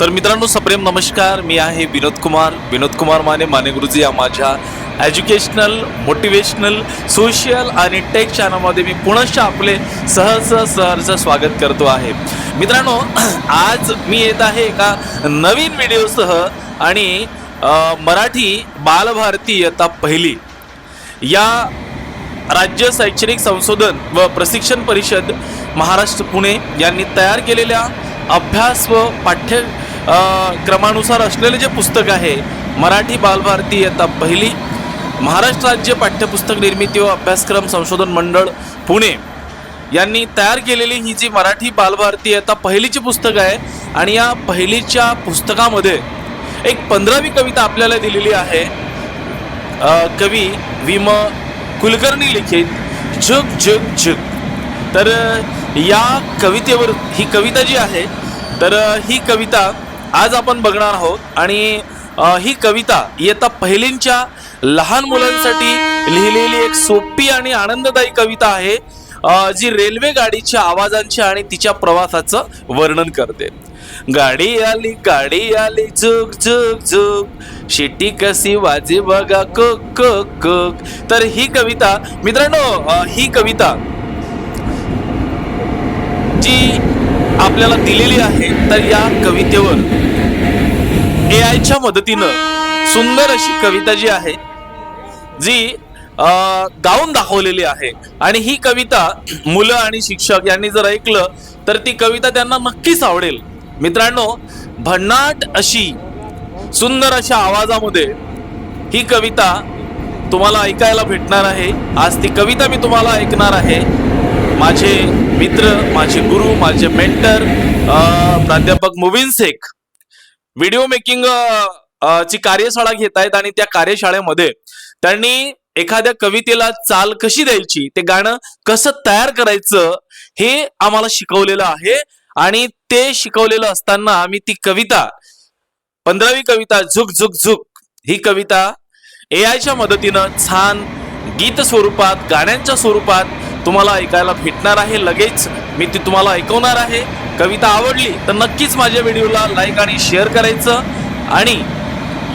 तर मित्रांनो सप्रेम नमस्कार. मी आहे विनोद कुमार. विनोद कुमार माने माने गुरुजी या माझ्या एज्युकेशनल मोटिवेशनल सोशल आणि टेक चॅनलमध्ये मी पुनश्च आपले सहज सहर्ज स्वागत करतो आहे. मित्रांनो आज मी येत आहे एका नवीन व्हिडिओसह आणि मराठी बालभारती इयत्ता पहिली. या राज्य शैक्षणिक संशोधन व प्रशिक्षण परिषद महाराष्ट्र पुणे यांनी तयार केलेल्या अभ्यास व पाठ्य क्रमानुसार असलेले जे पुस्तक आहे मराठी बालभारती इयत्ता पहिली महाराष्ट्र राज्य पाठ्यपुस्तक निर्मिती व अभ्यासक्रम संशोधन मंडळ पुणे. यांनी तयार केलेली ही जी मराठी बालभारती इयत्ता पहिलीची पुस्तक आहे आणि या पहिलीच्या पुस्तकामध्ये एक पंधरावी कविता आपल्याला दिलेली आहे. कवी विम कुलकर्णी लिखित झुक झुक झुक. तर या कवितेवर ही कविता जी आहे तर ही कविता आज आपण बघणार आहोत आणि ही कविता इयत्ता पहिलींच्या लहान मुलांसाठी लिहिलेली एक सोपी आणि आनंददायी कविता आहे जी रेल्वे गाडीच्या आवाजांची आणि तिच्या प्रवासाचं वर्णन करते. गाडी आली गाडी आली झुक झुक झुक. शिट्टी कशी वाजे बघा कक कक. कक तर ही कविता मित्रांनो ही कविता जी आपल्याला दिलेली आहे तर या कवितेवर. ए आयच्या मदतीनं सुंदर अशी कविता जी आहे जी गाऊन दाखवलेली आहे. आणि ही कविता मुलं आणि शिक्षक यांनी जर ऐकलं तर ती कविता त्यांना नक्कीच आवडेल. मित्रांनो भन्नाट अशी सुंदर अशा आवाजामध्ये ही कविता तुम्हाला ऐकायला भेटणार आहे. आज ती कविता मी तुम्हाला ऐकणार आहे. माझे मित्र माझे गुरु माझे मेंटर प्राध्यापक मुविन शेख व्हिडिओ मेकिंग ची कार्यशाळा घेत आहेत आणि त्या कार्यशाळेमध्ये त्यांनी एखाद्या कवितेला चाल कशी द्यायची ते गाणं कसं तयार करायचं हे आम्हाला शिकवलेलं आहे आणि ते शिकवलेलं असताना आम्ही ती कविता पंधरावी कविता झुक झुक झुक ही कविता ए आयच्या मदतीनं छान गीत स्वरूपात गाण्यांच्या स्वरूपात तुम्हाला ऐकायला भेटणार आहे लगेच मी ती तुम्हाला ऐकवणार आहे. कविता आवडली तर नक्कीच माझ्या व्हिडिओला लाईक आणि शेअर करायचं. आणि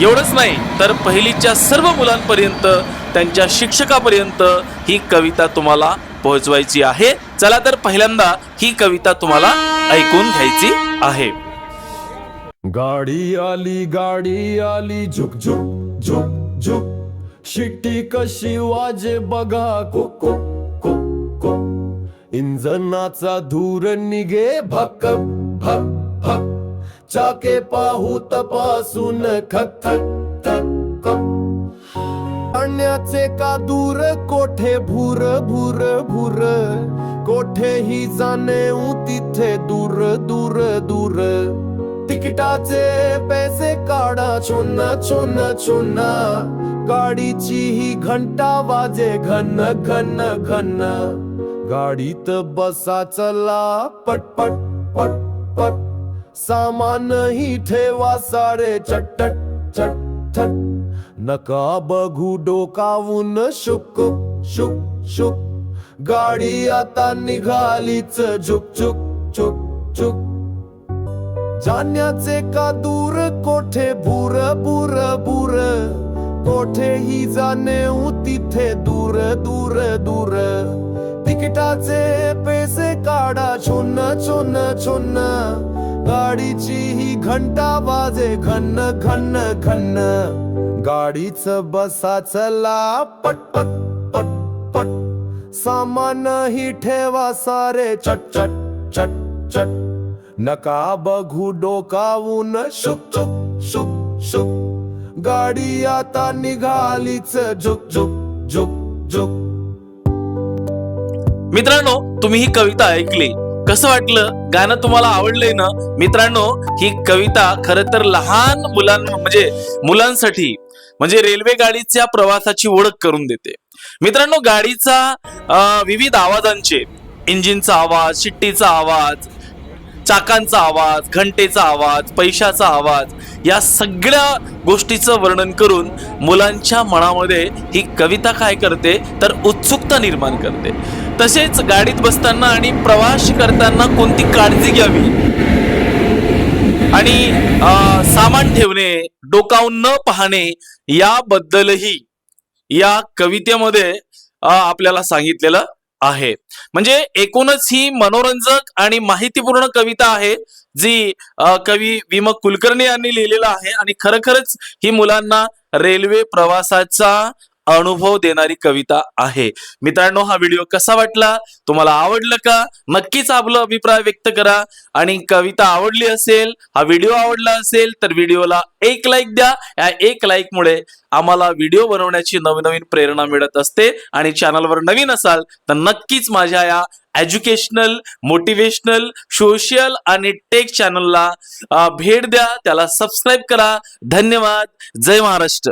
एवढंच नाही तर पहिलीच्या सर्व मुलांपर्यंत त्यांच्या शिक्षकापर्यंत ही कविता तुम्हाला पोहोचवायची आहे. चला तर पहिल्यांदा ही कविता तुम्हाला ऐकून घ्यायची आहे. गाडी आली गाडी आली झुक झुक झुक झुक. शिट्टी कशी वाजे बघा को को इंजनाचा धूर निघे भक भक भक चाके पाहू तपासून खक थक थक आणण्याचे का दूर कोठे भूर भूर भूर. कोठेही जाणे तिथे दूर दूर दूर. तिकिटाचे पैसे काढा छोना छोना छोना. गाडीची ही घंटा वाजे घन घन घन. गाडीत बसा चला पटपट पट पट सामानही ठेवा सारे. चटट चट चट नका बघू डोकावून. शुक शुक शुक. गाडी आता निघालीच. झुक झुक चुक चुक जाण्याचे का दूर? कोठे भूर बुर भूर? कोठेही जाणे तिथे दूर दूर दूर. तिकिटाचे पैसे काढा. छोन छोन छोन गाडीची ही घंटा वाजे. घन घन घन. गाडीच बसा चला पट पट पट पट. सामान ही ठेवा सारे. चट चट चट चट. नका बघू डोकावून. शुक शुक शुक शुक. गाडी आता निघालीच. झुक झुक झुक झुक. मित्रांनो तुम्ही ही कविता ऐकली. कसं वाटलं? गाणं तुम्हाला आवडलंय ना? मित्रांनो ही कविता खर तर लहान मुलां म्हणजे मुलांसाठी म्हणजे रेल्वे गाडीच्या प्रवासाची ओळख करून देते. मित्रांनो गाडीचा विविध आवाजांचे इंजिनचा आवाज शिट्टीचा आवाज चाकांचा आवाज घंटेचा आवाज पैशाचा आवाज या सगळ्या गोष्टीचं वर्णन करून मुलांच्या मनामध्ये ही कविता काय करते? तर उत्सुकता निर्माण करते. तसेच गाडीत बसताना आणि प्रवास करताना कोणती काळजी घ्यावी? आणि सामान ठेवणे डोकावून न पाहणे याबद्दलही या कवितेमध्ये आपल्याला सांगितलेलं आहे. म्हणजे एकूणच ही मनोरंजक आणि माहितीपूर्ण कविता आहे जी कवी विमक कुलकर्णी यांनी लिहिलेलं आहे. आणि खरोखरच ही मुलांना रेल्वे प्रवासाचा अनुभव देणारी कविता आहे. मित्रांनो हा व्हिडिओ कसा वाटला? तुम्हाला आवडलं का? नक्कीच आपला अभिप्राय व्यक्त करा. आणि कविता आवडली असेल हा व्हिडिओ आवडला असेल तर व्हिडिओला एक लाईक द्या. या एक लाईकमुळे आम्हाला व्हिडिओ बनवण्याची नवनवीन प्रेरणा मिळत असते. आणि चॅनलवर नवीन असाल तर नक्कीच माझ्या या एज्युकेशनल मोटिवेशनल सोशल आणि टेक चॅनलला भेट द्या. त्याला सबस्क्राईब करा. धन्यवाद. जय महाराष्ट्र.